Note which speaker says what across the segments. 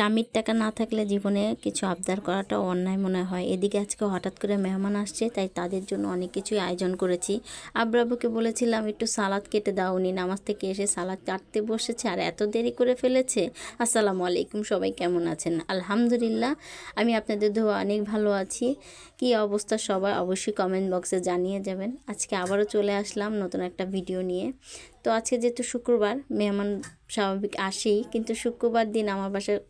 Speaker 1: স্বামীর টাকা না থাকলে জীবনে কিছু আবদার করাটা অন্যায় মনে হয়। এদিকে আজকে হঠাৎ করে মেহমান আসছে, তাই তাদের জন্য অনেক কিছুই আয়োজন করেছি। আব্রাবুকে বলেছিলাম, একটু সালাদ কেটে দাও, উনি নামাজ থেকে এসে সালাদ কাটতে বসেছে আর এত দেরি করে ফেলেছে। আসসালামু আলাইকুম, সবাই কেমন আছেন? আলহামদুলিল্লাহ, আমি আপনাদের ধোয়া অনেক ভালো আছি। কি অবস্থা সবাই অবশ্যই কমেন্ট বক্সে জানিয়ে যাবেন। আজকে আবারও চলে আসলাম নতুন একটা ভিডিও নিয়ে। তো আজকে যেহেতু শুক্রবার, মেহমান স্বাভাবিক আসেই, কিন্তু শুক্রবার দিন আমার বাসায়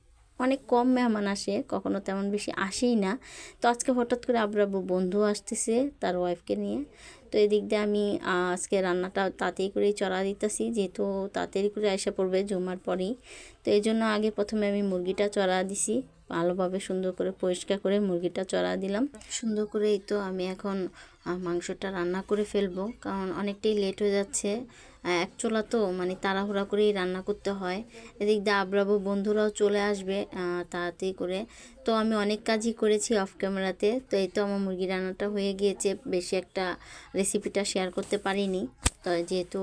Speaker 1: অনেক কম মেহমান আসে, কখনো তেমন বেশি আসেই না। তো আজকে হঠাৎ করে আব্রাবু বন্ধু আসতেছে তার ওয়াইফকে নিয়ে। তো এদিক দিয়ে আমি আজকে রান্নাটা তাড়াতাড়ি করেই চড়া দিতেছি, যেহেতু তাড়াতাড়ি করে আসা পড়বে জমার পরেই। তো এই জন্য আগে প্রথমে আমি মুরগিটা চড়া দিছি, ভালোভাবে সুন্দর করে পরিষ্কার করে মুরগিটা চড়া দিলাম। সুন্দর করেই তো আমি এখন মাংসটা রান্না করে ফেলব, কারণ অনেকটাই লেট হয়ে যাচ্ছে। এক চোলা তো মানে তাড়াহুড়া করেই রান্না করতে হয়। এদিক দিয়ে আব্রাবু বন্ধুরাও চলে আসবে তাড়াতাড়ি করে। তো আমি অনেক কাজই করেছি অফ ক্যামেরাতে তো এই তো আমার মুরগি রান্নাটা হয়ে গিয়েছে। বেশি একটা রেসিপিটা শেয়ার করতে পারিনি। তো যেহেতু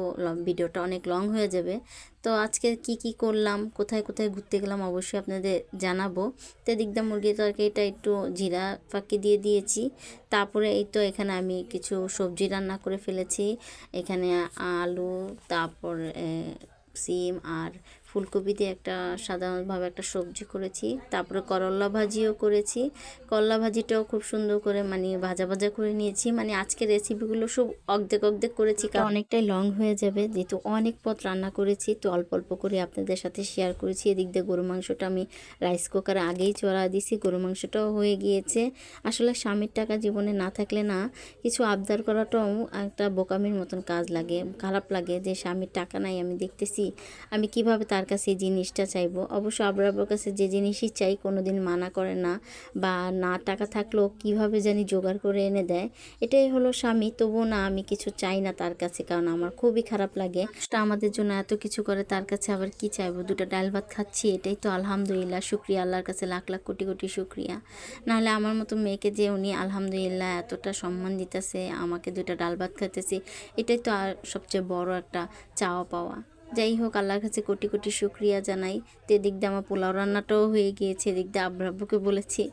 Speaker 1: ভিডিওটা অনেক লং হয়ে যাবে। তো আজকে কি কি করলাম, কোথায় কোথায় ঘুরতে গেলাম অবশ্যই আপনাদের জানাব। তো দিক দিয়ে মুরগির তরকারিটা একটু জিরা ফাঁকি দিয়ে দিয়েছি। তারপরে এই তো এখানে আমি কিছু সবজি রান্না করে ফেলেছি। এখানে আলু, তারপর সিম আর ফুলকপি দিয়ে একটা সাধারণভাবে একটা সবজি করেছি, তারপরে করল্লা ভাজিও করেছি। করলা ভাজিটাও খুব সুন্দর করে মানে ভাজা ভাজা করে নিয়েছি। মানে আজকের রেসিপিগুলো সব অর্ধেক অর্ধেক করেছি কারণ অনেকটাই লং হয়ে যাবে। যেহেতু অনেক পথ রান্না করেছি, তো অল্প অল্প করে আপনাদের সাথে শেয়ার করেছি। এদিক দিয়ে গরু মাংসটা আমি রাইস কুকারে আগেই চড়া দিছি গরু মাংসটাও হয়ে গিয়েছে। আসলে স্বামীর টাকা জীবনে না থাকলে না, কিছু আবদার করাটাও একটা বোকামির মতন কাজ লাগে, খারাপ লাগে যে স্বামীর টাকা নাই, আমি দেখতেছি, আমি কীভাবে তার কাছে এই জিনিসটা চাইব। অবশ্য আবরাবর কাছে যে জিনিসই চাই কোনো দিন মানা করে না বা না টাকা থাকলেও কীভাবে জানি জোগাড় করে এনে দেয়, এটাই হলো স্বামী। তবুও না, আমি কিছু চাই না তার কাছে, কারণ আমার খুবই খারাপ লাগে। আমাদের জন্য এত কিছু করে, তার কাছে আবার কি চাইব? দুটো ডাল ভাত খাচ্ছি, এটাই তো আলহামদুলিল্লাহ, শুক্রিয়া আল্লাহর কাছে, লাখ লাখ কোটি কোটি শুক্রিয়া। নাহলে আমার মতো মেয়েকে যে উনি আলহামদুলিল্লাহ এতটা সম্মান দিতেছে, আমাকে দুটো ডাল ভাত খাইতেছে, এটাই তো আর সবচেয়ে বড় একটা চাওয়া পাওয়া। যাই হোক, আল্লাহর কাছে কোটি কোটি শুক্রিয়া জানাই। তো এদিক দিয়ে আমার পোলাও রান্নাটাও হয়ে গিয়েছে, এদিক দিয়ে আব্রাব্বুকে বলেছি,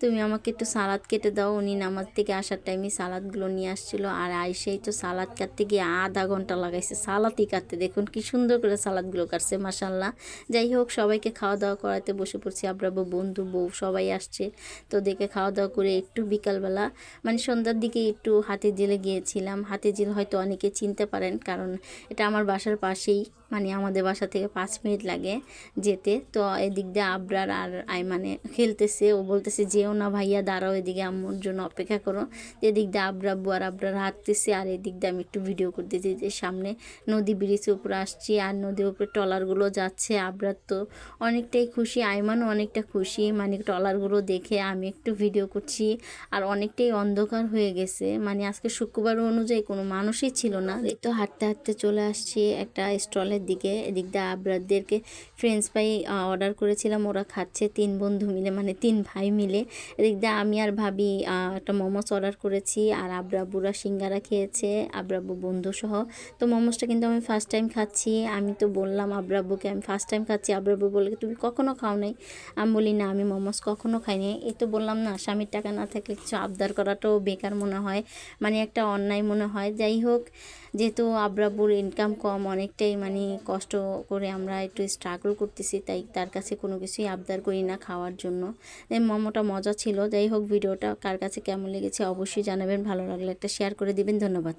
Speaker 1: তুমি আমাকে একটু সালাদ কেটে দাও। উনি নামাজ থেকে আসার টাইমে সালাদগুলো নিয়ে আসছিল, আর আইসেই তো সালাদ কাটতে গিয়ে আধা ঘণ্টা লাগাইছে। সালাদই কাটতে, দেখুন কি সুন্দর করে সালাদগুলো কাটছে মাসাল্লাহ যাই হোক, সবাইকে খাওয়া দাওয়া করাতে বসে পড়ছি আব্রাব্বু বন্ধু, বউ সবাই আসছে। তো দেখে খাওয়া দাওয়া করে একটু বিকালবেলা মানে সন্ধ্যার দিকে একটু হাতে জেলে গিয়েছিলাম। হাতে জেল হয়তো অনেকে চিনতে পারেন, কারণ এটা আমার বাসার পাশেই মানে আমাদের বাসা থেকে পাঁচ মিনিট লাগে যেতে। তো এদিক দিয়ে আবরার আর আই মানে খেলতেছে, ও বলতেছে যেও না ভাইয়া, দাঁড়াও এদিকে, আম্মুর জন্য অপেক্ষা করো। এদিক দিয়ে আব্রাব্বু আর আবরার হাঁটতেছে, আর এদিক দিয়ে আমি একটু ভিডিও করতেছি যে সামনে নদী ব্রিজের উপরে আসছি, আর নদীর উপরে ট্রলারগুলো যাচ্ছে আবরার তো অনেকটাই খুশি, আইমানও অনেকটা খুশি মানে ট্রলারগুলো দেখে আমি একটু ভিডিও করছি, আর অনেকটাই অন্ধকার হয়ে গেছে। মানে আজকে শুক্রবার অনুযায়ী কোনো মানুষই ছিল না। এই তো হাঁটতে হাঁটতে চলে আসছি একটা স্টলে সকালের দিকে, এদিক দিয়ে আবরারদেরকে ফ্রেঞ্চ ফ্রাই অর্ডার করেছিলাম। ওরা খাচ্ছে তিন বন্ধু মিলে মানে তিন ভাই মিলে। এদিক দিয়ে আমি আর ভাবি একটা মোমোস অর্ডার করেছি আর আবরাবুরা সিঙ্গারা খেয়েছে আবরাবু বন্ধু সহ। তো মোমোসটা কিন্তু আমি ফার্স্ট টাইম খাচ্ছি। আমি তো বললাম আবরাবুকে আমি ফার্স্ট টাইম খাচ্ছি। আবরাবু বলে তুমি কখনো খাও নাই? আমি বলি, না, আমি মোমোস কখনো খাইনি এই তো বললাম, না, স্বামীর টাকা না থাকলে কিছু আবদার করাটাও বেকার মনে হয়। মানে একটা অন্যায় মনে হয়। যাই হোক, যেহেতু আবরাবুর ইনকাম কম, অনেকটাই মানে কষ্ট করে আমরা একটু স্ট্রাগল করতেছি, তাই তার কাছে কোনো কিছুই আবদার করি না খাওয়ার জন্য। মোমোটা মজা ছিল, যাই হোক, ভিডিওটা কার কাছে কেমন লেগেছে অবশ্যই জানাবেন, ভালো লাগলে একটা শেয়ার করে দিবেন, ধন্যবাদ।